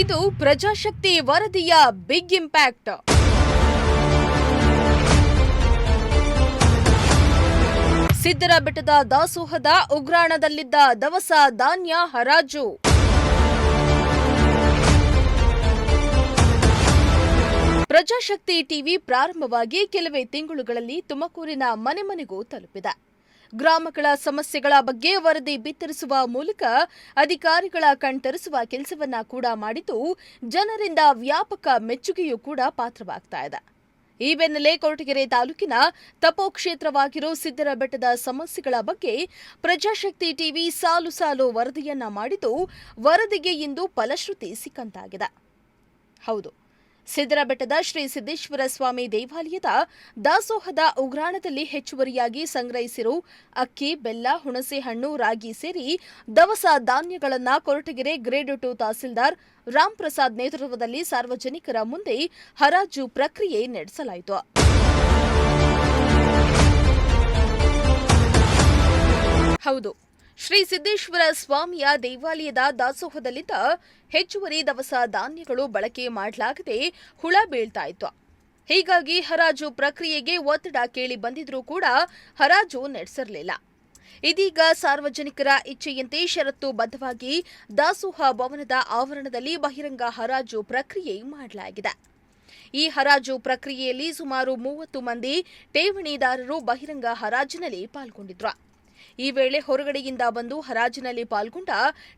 ಇದು ಪ್ರಜಾಶಕ್ತಿ ವರದಿಯ big impact. ಸಿದ್ದರ ಬೆಟ್ಟದ ದಾಸೋಹದ ಉಗ್ರಾಣದಲ್ಲಿದ್ದ ದವಸ ಧಾನ್ಯ ಹರಾಜು. ಪ್ರಜಾಶಕ್ತಿ ಟಿವಿ ಪ್ರಾರಂಭವಾಗಿ ಕೆಲವೇ ತಿಂಗಳುಗಳಲ್ಲಿ ತುಮಕೂರಿನ ಮನೆ ಮನೆಗೂ ತಲುಪಿದೆ. ಗ್ರಾಮಗಳ ಸಮಸ್ಯೆಗಳ ಬಗ್ಗೆ ವರದಿ ಬಿತ್ತರಿಸುವ ಮೂಲಕ ಅಧಿಕಾರಿಗಳ ಕಣ್ತರಿಸುವ ಕೆಲಸವನ್ನ ಕೂಡ ಮಾಡಿದ್ದು ಜನರಿಂದ ವ್ಯಾಪಕ ಮೆಚ್ಚುಗೆಯೂ ಕೂಡ ಪಾತ್ರವಾಗ್ತಾ ಇದೆ. ಈ ಬೆನ್ನಲ್ಲೇ ಕೊರಟಗೆರೆ ತಾಲೂಕಿನ ತಪೋ ಕ್ಷೇತ್ರವಾಗಿರೋ ಸಿದ್ದರ ಬೆಟ್ಟದ ಸಮಸ್ಯೆಗಳ ಬಗ್ಗೆ ಪ್ರಜಾಶಕ್ತಿ ಟಿವಿ ಸಾಲು ಸಾಲು ವರದಿಯನ್ನ ಮಾಡಿದ್ದು ವರದಿಗೆ ಇಂದು ಫಲಶ್ರುತಿ ಸಿಕ್ಕಂತಾಗಿದೆ. ಹೌದು. ಸಿದ್ದರ ಬೆಟ್ಟದ ಶ್ರೀ ಸಿದ್ದೇಶ್ವರ ಸ್ವಾಮಿ ದೇವಾಲಯದ ದಾಸೋಹದ ಉಗ್ರಾಣದಲ್ಲಿ ಹೆಚ್ಚುವರಿಯಾಗಿ ಸಂಗ್ರಹಿಸಿರುವ ಅಕ್ಕಿ, ಬೆಲ್ಲ, ಹುಣಸೆ ಹಣ್ಣು, ರಾಗಿ ಸೇರಿ ದವಸ ಧಾನ್ಯಗಳನ್ನು ಕೊರಟಗೆರೆ ಗ್ರೇಡ್ ಟು ತಹಸೀಲ್ದಾರ್ ರಾಮ್ ಪ್ರಸಾದ್ ನೇತೃತ್ವದಲ್ಲಿ ಸಾರ್ವಜನಿಕರ ಮುಂದೆ ಹರಾಜು ಪ್ರಕ್ರಿಯೆ ನಡೆಸಲಾಯಿತು. ಹೌದು. ಶ್ರೀ ಸಿದ್ದೇಶ್ವರ ಸ್ವಾಮಿಯ ದೇವಾಲಯದ ದಾಸೋಹದಲ್ಲಿದ್ದ ಹೆಚ್ಚುವರಿ ದವಸ ಧಾನ್ಯಗಳು ಬಳಕೆ ಮಾಡಲಾಗದೆ ಹುಳ ಬೀಳ್ತಾ ಇತ್ತು. ಹೀಗಾಗಿ ಹರಾಜು ಪ್ರಕ್ರಿಯೆಗೆ ಒತ್ತಡ ಕೇಳಿ ಬಂದಿದ್ರೂ ಕೂಡ ಹರಾಜು ನಡೆಸಿರಲಿಲ್ಲ. ಇದೀಗ ಸಾರ್ವಜನಿಕರ ಇಚ್ಛೆಯಂತೆ ಷರತ್ತು ಬದ್ಧವಾಗಿ ದಾಸೋಹ ಭವನದ ಆವರಣದಲ್ಲಿ ಬಹಿರಂಗ ಹರಾಜು ಪ್ರಕ್ರಿಯೆ ಮಾಡಲಾಗಿದೆ. ಈ ಹರಾಜು ಪ್ರಕ್ರಿಯೆಯಲ್ಲಿ ಸುಮಾರು ಮೂವತ್ತು ಮಂದಿ ಠೇವಣಿದಾರರು ಬಹಿರಂಗ ಹರಾಜಿನಲ್ಲಿ ಪಾಲ್ಗೊಂಡಿದ್ರು. ಈ ವೇಳೆ ಹೊರಗಡೆಯಿಂದ ಬಂದು ಹರಾಜಿನಲ್ಲಿ ಪಾಲ್ಗೊಂಡ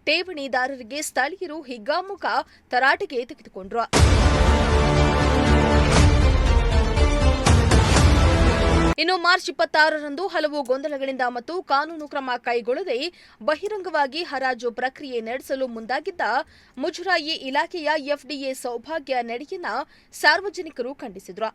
ಠೇವಣಿದಾರರಿಗೆ ಸ್ಥಳೀಯರು ಹಿಗ್ಗಾಮುಖ ತರಾಟೆಗೆ ತೆಗೆದುಕೊಂಡ್ರು. ಇನ್ನು ಮಾರ್ಚ್ ಇಪ್ಪತ್ತಾರರಂದು ಹಲವು ಗೊಂದಲಗಳಿಂದ ಮತ್ತು ಕಾನೂನು ಕ್ರಮ ಕೈಗೊಳ್ಳದೆ ಬಹಿರಂಗವಾಗಿ ಹರಾಜು ಪ್ರಕ್ರಿಯೆ ನಡೆಸಲು ಮುಂದಾಗಿದ್ದ ಮುಜರಾಯಿ ಇಲಾಖೆಯ ಎಫ್ಡಿಎ ಸೌಭಾಗ್ಯ ನಡೆಯನ್ನ ಸಾರ್ವಜನಿಕರು ಖಂಡಿಸಿದ್ರು.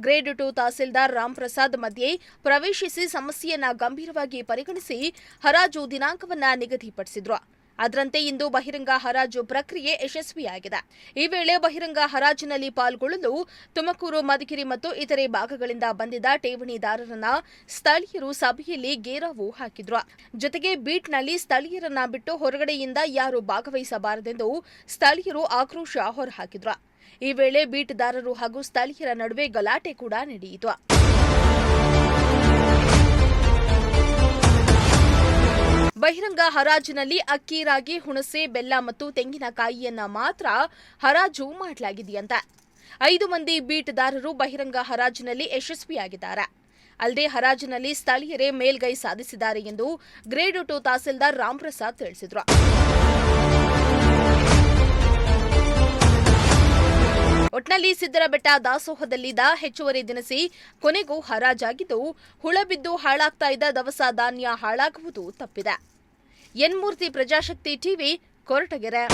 ಗ್ರೇಡ್ ಟು ತಹಸೀಲ್ದಾರ್ ರಾಮ್ ಪ್ರಸಾದ್ ಮಧ್ಯೆ ಪ್ರವೇಶಿಸಿ ಸಮಸ್ಯೆಯನ್ನ ಗಂಭೀರವಾಗಿ ಪರಿಗಣಿಸಿ ಹರಾಜು ದಿನಾಂಕವನ್ನ ನಿಗದಿಪಡಿಸಿದ್ರು. ಅದರಂತೆ ಇಂದು ಬಹಿರಂಗ ಹರಾಜು ಪ್ರಕ್ರಿಯೆ ಯಶಸ್ವಿಯಾಗಿದೆ. ಈ ವೇಳೆ ಬಹಿರಂಗ ಹರಾಜಿನಲ್ಲಿ ಪಾಲ್ಗೊಳ್ಳಲು ತುಮಕೂರು, ಮಧುಗಿರಿ ಮತ್ತು ಇತರೆ ಭಾಗಗಳಿಂದ ಬಂದಿದ್ದ ಠೇವಣಿದಾರರನ್ನ ಸ್ಥಳೀಯರು ಸಭೆಯಲ್ಲಿ ಗೇರಾವು ಹಾಕಿದ್ರು. ಜೊತೆಗೆ ಬೀಟ್ನಲ್ಲಿ ಸ್ಥಳೀಯರನ್ನ ಬಿಟ್ಟು ಹೊರಗಡೆಯಿಂದ ಯಾರು ಭಾಗವಹಿಸಬಾರದೆಂದು ಸ್ಥಳೀಯರು ಆಕ್ರೋಶ ಹೊರಹಾಕಿದ್ರು. ಈ ವೇಳೆ ಬೀಟ್ದಾರರು ಹಾಗೂ ಸ್ಥಳೀಯರ ನಡುವೆ ಗಲಾಟೆ ಕೂಡ ನಡೆಯಿತು. ಬಹಿರಂಗ ಹರಾಜಿನಲ್ಲಿ ಅಕ್ಕಿ ರಾಗಿ ಹುಣಸೆ, ಬೆಲ್ಲ ಮತ್ತು ತೆಂಗಿನಕಾಯಿಯನ್ನ ಮಾತ್ರ ಹರಾಜು ಮಾಡಲಾಗಿದೆಯಂತೆ. ಐದು ಮಂದಿ ಬೀಟ್ದಾರರು ಬಹಿರಂಗ ಹರಾಜಿನಲ್ಲಿ ಯಶಸ್ವಿಯಾಗಿದ್ದಾರೆ. ಅಲ್ಲದೆ ಹರಾಜಿನಲ್ಲಿ ಸ್ಥಳೀಯರೇ ಮೇಲ್ಗೈ ಸಾಧಿಸಿದ್ದಾರೆ ಎಂದು ಗ್ರೇಡ್ ಟು ತಹಸೀಲ್ದಾರ್ ರಾಮ್ಪ್ರಸಾದ್ ತಿಳಿಸಿದ್ರು. ಒಟ್ನಲ್ಲಿ ಸಿದ್ದರಬೆಟ್ಟ ದಾಸೋಹದಲ್ಲಿದ್ದ ಹೆಚ್ಚುವರಿ ದಿನಸಿ ಕೊನೆಗೂ ಹರಾಜಾಗಿದ್ದು ಹುಳ ಬಿದ್ದು ಹಾಳಾಗ್ತಾ ಇದ್ದ ದವಸ ಧಾನ್ಯ ಹಾಳಾಗುವುದು ತಪ್ಪಿದೆ. ಎನ್ಮೂರ್ತಿ ಪ್ರಜಾಶಕ್ತಿ ಟಿವಿ, ಕೊರಟಗೆರೆ.